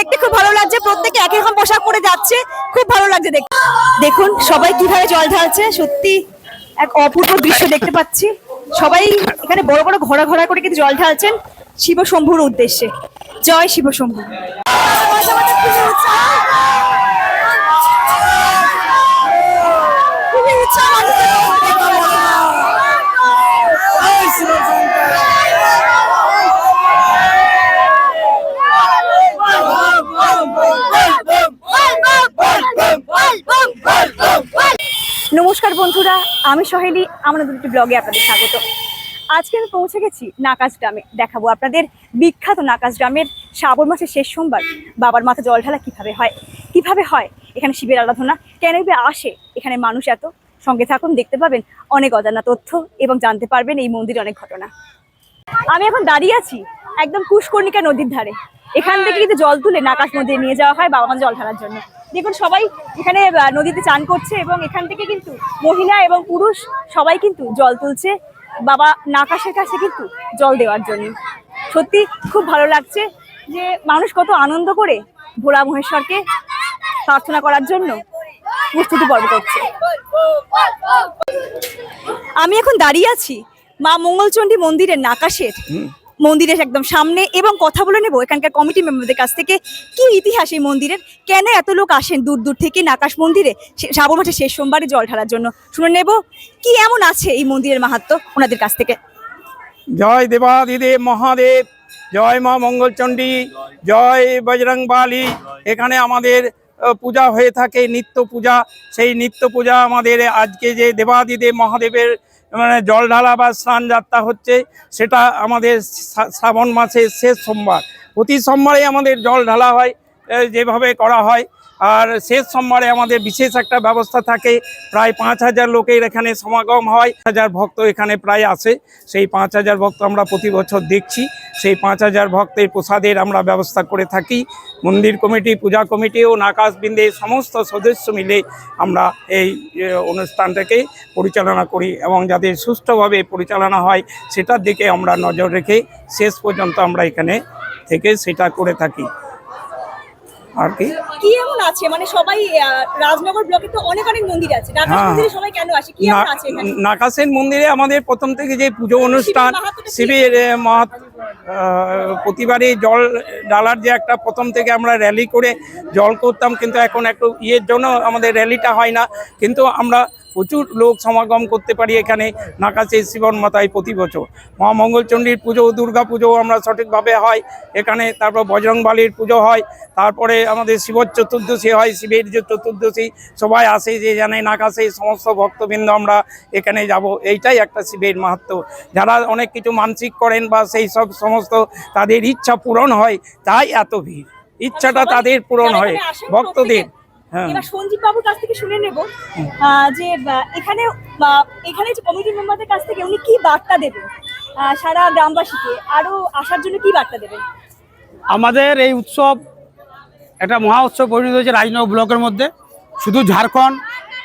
দেখতে খুব ভালো লাগছে। প্রত্যেকে একই রকম পোশাক পরে যাচ্ছে। খুব ভালো লাগছে দেখতে। দেখুন, সবাই কীভাবে জল ঢালছে। সত্যি এক অপূর্ব দৃশ্য দেখতে পাচ্ছি। সবাই এখানে বড় বড় ঘোরা ঘোরা করে কিন্তু জল ঢালছেন শিব শম্ভুর উদ্দেশ্যে। জয় শিব শম্ভু বন্ধুরা আমি সহেলি আমার একটি ব্লগে আপনাদের স্বাগত। আজকে আমি পৌঁছে গেছি নাকাশ গ্রামে। দেখাবো আপনাদের বিখ্যাত নাকাশ গ্রামের শ্রাবণ মাসের শেষ সোমবার। বাবার মাথা জল ঢালা কীভাবে হয়? কীভাবে হয়? এখানে শিবের আরাধনা। কেন বা আসে? এখানে মানুষ এত। সঙ্গে থাকুন দেখতে পাবেন অনেক অজানা তথ্য এবং জানতে পারবেন এই মন্দিরে অনেক ঘটনা। আমি এখন দাঁড়িয়ে আছি একদম কুশকর্ণিকা নদীর ধারে। এখান থেকে কিন্তু জল তুলে নাকাশ মন্দিরে নিয়ে যাওয়া হয় বাবা মা জল ঢালার জন্য। দেখুন, সবাই এখানে নদীতে চান করছে এবং এখান থেকে কিন্তু মহিলা এবং পুরুষ সবাই কিন্তু জল তুলছে। বাবা নাকাশের কাছে কিন্তু জল দেওয়ার জন্য। সত্যি খুব ভালো লাগছে যে মানুষ কত আনন্দ করে ভোলা মহেশ্বরকে প্রার্থনা করার জন্য প্রস্তুতি পর্ব করছে। আমি এখন দাঁড়িয়ে আছি মা মঙ্গলচণ্ডী মন্দিরের নাকাশের। মন্দিরের একদম সামনে এবং কথা বলে নেব এখানকার কমিটি মেম্বারদের কাছ থেকে, কি ইতিহাস এই মন্দিরের? কেন এত লোক আসেন দূর দূর থেকে নাকাশ মন্দিরে? শ্রাবণ মাসে শেষ সোমবারে জল ঢালার জন্য। শুনে নেব, কি এমন আছে এই মন্দিরের মাহাত্ম ওনাদের কাছ থেকে? জয় দেবাদিদেব মহাদেব, জয় মা মঙ্গলচণ্ডী, জয় বজরং এখানে আমাদের পূজা হয়ে থাকে, নিত্য পূজা। সেই নিত্য পূজা আমাদের আজকে যে দেবাদিদেব মহাদেবের মানে জল ঢালা বা স্নান যাত্রা হচ্ছে, সেটা আমাদের শ্রাবণ মাসের শেষ সোমবার। প্রতি সোমবারে আমাদের জল ঢালা হয়। যেভাবে করা হয়। আর শেষ সোমবারে আমাদের বিশেষ একটা ব্যবস্থা থাকে। প্রায় পাঁচ হাজার লোকের এখানে সমাগম হয়। হাজার ভক্ত এখানে প্রায় আসে। সেই পাঁচ হাজার ভক্ত আমরা প্রতি বছর দেখছি। সেই পাঁচ হাজার ভক্তের প্রসাদের আমরা ব্যবস্থা করে থাকি। মন্দির কমিটি, পূজা কমিটি ও নাকাশবৃন্দের সমস্ত সদস্য মিলে আমরা এই অনুষ্ঠানটাকে পরিচালনা করি এবং যাতে সুষ্ঠুভাবে পরিচালনা হয়, সেটার দিকে আমরা নজর রেখে শেষ পর্যন্ত আমরা এখানে থেকে সেটা করে থাকি। আর কি কি এমন আছে? মানে সবাই রাজনগর ব্লকে তো অনেক অনেক মন্দির আছে। নাকাশ হ্যাঁ। মন্দিরে সবাই কেন আসে? কি এমন আছে নাকাশের মন্দিরে আমাদের প্রথম থেকে যে পুজো অনুষ্ঠান শিবের আহ, মহাত প্রতিবারই জল ডালার যে একটা প্রথম থেকে আমরা র্যালি করে জল করতাম কিন্তু এখন একটু ইয়ের জন্য আমাদের র্যালিটা হয় না। কিন্তু আমরা প্রচুর লোক সমাগম করতে পারি এখানে নাকাশে শিবন মাতায় প্রতি বছর। মা মঙ্গলচণ্ডীর পুজো দুর্গা পুজো আমরা সঠিকভাবে হয়। এখানে তারপর বজরংবালির পুজো হয়। তারপরে আমাদের শিব চতুর্দশী হয় শিবের যে চতুর্দশী সবাই আসে যে জানে নাকাশে সমস্ত ভক্তবৃন্দ আমরা এখানে যাব। এইটাই একটা শিবের মাহাত্ম। যারা অনেক কিছু মানসিক করেন বা সেই সব সমস্ত তাদের ইচ্ছা পূরণ হয় তাই এত ভিড়। ইচ্ছাটা তাদের পূরণ হয় ভক্তদের। এবার সঞ্জীব বাবুর কাছ থেকে শুনে নেব যে এখানে এখানে যে কমিটি মেম্বারদের কাছ থেকে উনি কি বার্তা দেবেন? সারা গ্রামবাসীকে আরও আসার জন্য কি বার্তা দেবেন? আমাদের এই উৎসব একটা মহা উৎসব পরিণত হয়েছে রাজনগর ব্লকের মধ্যে। শুধু ঝাড়খণ্ড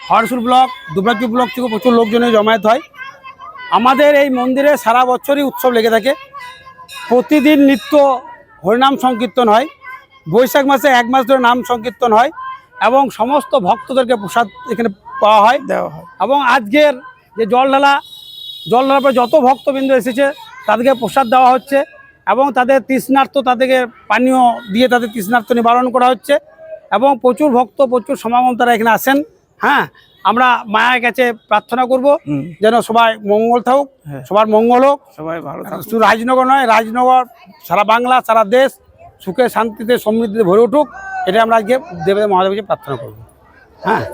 হরসুর ব্লক দুবরাকি ব্লক থেকে প্রচুর লোকজনের জমায়েত হয়। আমাদের এই মন্দিরে সারা বছরই উৎসব লেগে থাকে। প্রতিদিন নিত্য হরিনাম সংকীর্তন হয়। বৈশাখ মাসে এক মাস ধরে নাম সংকীর্তন হয়। এবং সমস্ত ভক্তদেরকে প্রসাদ এখানে পাওয়া হয়। দেওয়া হয়। এবং আজকের যে জল ঢালা জল ঢালার পরে যত ভক্তবৃন্দ এসেছে তাদেরকে প্রসাদ দেওয়া হচ্ছে এবং তাদের তৃষ্ণার্ত তাদেরকে পানীয় দিয়ে তাদের তৃষ্ণার্ত নিবারণ করা হচ্ছে এবং প্রচুর ভক্ত প্রচুর সমাগম তারা এখানে আসেন। হ্যাঁ আমরা মায়ের কাছে প্রার্থনা করব যেন সবাই মঙ্গল থাকুক হ্যাঁ। সবার মঙ্গল হোক। সবাই ভালো শুধু রাজনগর নয় রাজনগর সারা বাংলা সারা দেশ সুখে শান্তিতে সমৃদ্ধিতে ভরে উঠুক এটা আমরা আজকে দেবের মহাদেবকে প্রার্থনা করব। হ্যাঁ?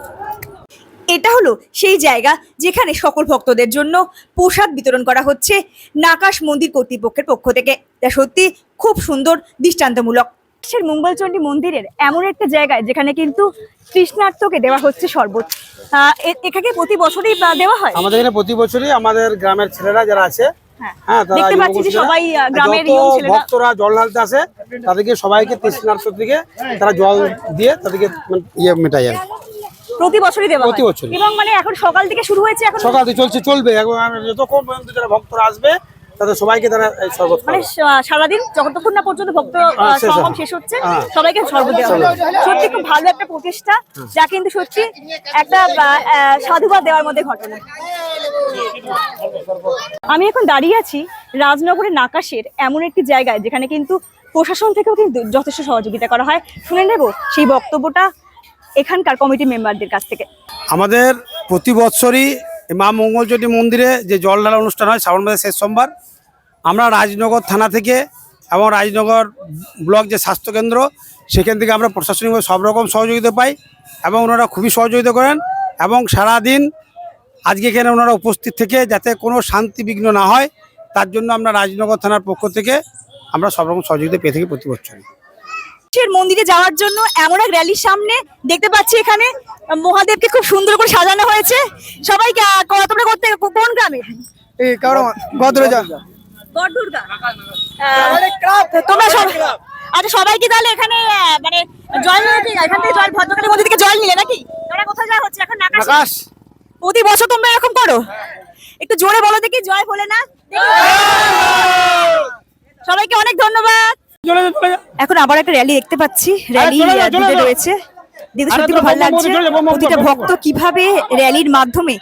এটা হলো সেই জায়গা যেখানে সকল ভক্তদের জন্য প্রসাদ বিতরণ করা হচ্ছে নাকাশ মন্দির কর্তৃপক্ষের পক্ষ থেকে। যা সত্যি খুব সুন্দর দৃষ্টান্তমূলক। দেশের মঙ্গলচণ্ডী মন্দিরের এমন একটা জায়গায় যেখানে কিন্তু কৃষ্ণার্থকে দেওয়া হচ্ছে শরবত। আহ, এখানে প্রতি বছরই দেওয়া হয়? আমাদের এখানে প্রতি বছরই আমাদের গ্রামের ছেলেরা যারা আছে হ্যাঁ। হ্যাঁ দেখতে পাচ্ছি যে সবাই গ্রামের ইয়ং ছেলেরা ভক্তরা জল ঢালতে আসে তাদেরকে সবাইকে তৃষ্ণার্থ থেকে তারা জল দিয়ে তাদেরকে মানে ইয়ে মেটায় আর প্রতি বছরই দেওয়া প্রতি বছর এবং মানে এখন সকাল থেকে শুরু হয়েছে এখন সকাল থেকে চলছে চলবে। এখন যতক্ষণ পর্যন্ত যারা ভক্তরা আসবে তাদের সবাইকে তারা শরবত মানে সারাদিন যতক্ষণ না পর্যন্ত ভক্ত হ্যাঁ, শেষ সমাগম শেষ হচ্ছে হ্যাঁ। সবাইকে শরবত দেওয়া হবে। সত্যি খুব ভালো একটা প্রচেষ্টা যা কিন্তু সত্যি একটা সাধুবাদ দেওয়ার মধ্যে ঘটনা। আমি এখন দাঁড়িয়ে আছি রাজনগরের নাকাশের এমন একটি জায়গায় যেখানে কিন্তু প্রশাসন থেকেও কিন্তু যথেষ্ট সহযোগিতা করা হয়। শুনে নেব সেই বক্তব্যটা এখানকার কমিটি মেম্বারদের কাছ থেকে। আমাদের প্রতি বছরই মা মঙ্গলচণ্ডী মন্দিরে যে জল ঢালা অনুষ্ঠান হয় শ্রাবণ মাসের শেষ সোমবার আমরা রাজনগর থানা থেকে এবং রাজনগর ব্লক যে স্বাস্থ্যকেন্দ্র সেখান থেকে আমরা প্রশাসনিকভাবে সব রকম সহযোগিতা পাই এবং ওনারা খুবই সহযোগিতা করেন এবং সারাদিন আজকে এখানে ওনারা উপস্থিত থেকে যাতে কোনো শান্তি বিঘ্ন না হয় তার জন্য আমরা রাজনগর থানার পক্ষ থেকে আমরা সব রকম সহযোগিতা পেয়ে থাকি প্রতি বছর মন্দিরে যাওয়ার জন্য এমন এক র্যালির সামনে দেখতে পাচ্ছি এখানে মহাদেবকে খুব সুন্দর করে সাজানো হয়েছে। সবাইকে তোমরা করতে কোন গ্রামে? এই কারণ গদরেজা গড়দুর্গা তোমরা সব আচ্ছা সবাই কি তাহলে এখানে মানে জল এখান থেকে জল ভদ্রকালী মন্দির থেকে জল নিলে নাকি? তোমরা কোথায় যাওয়া হচ্ছে? এখন আকাশ প্রতি বছর তোমরা এরকম করো? একটু জোরে বলো দেখি জয় বলে না সবাইকে অনেক ধন্যবাদ। এখন আবার একটা র্যালি দেখতে পাচ্ছি। র্যালি। রয়েছে। দিতে সত্যি খুব ভালো লাগছে। প্রতিটা ভক্ত কীভাবে র্যালির মাধ্যমে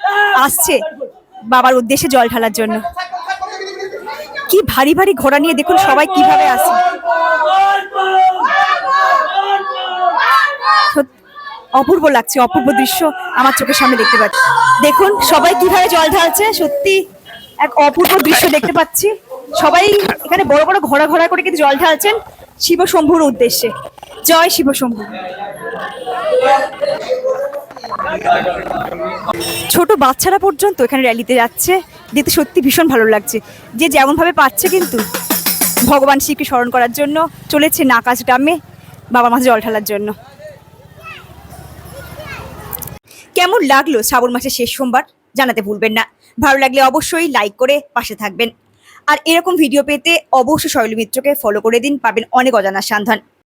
আসছে বাবার উদ্দেশ্যে জল ঢালার জন্য? কি ভারী ভারী ঘোড়া নিয়ে দেখুন সবাই কীভাবে আসে। অপূর্ব লাগছে, অপূর্ব দৃশ্য আমার চোখের সামনে দেখতে পাচ্ছি। দেখুন সবাই কীভাবে জল ঢালছে, সত্যি এক অপূর্ব দৃশ্য দেখতে পাচ্ছি। সবাই এখানে বড় বড় ঘোড়া ঘোড়া করে কিন্তু জল ঢালছেন শিব শম্ভুর উদ্দেশ্যে। জয় শিব শম্ভু। ছোট বাচ্চারা পর্যন্ত এখানে র্যালিতে যাচ্ছে। দেখতে সত্যি ভীষণ ভালো লাগছে। যে যেমনভাবে পাচ্ছে কিন্তু, ভগবান শিবকে স্মরণ করার জন্য চলেছে নাকাশ গ্রামে বাবা মাঝে জল ঢালার জন্য। কেমন লাগল শ্রাবণ মাসের শেষ সোমবার? জানাতে ভুলবেন না। ভালো লাগলে অবশ্যই লাইক করে পাশে থাকবেন। আর এরকম ভিডিও পেতে অবশ্যই শৈল মিত্রকে ফলো করে দিন, পাবেন অনেক অজানা সন্ধান।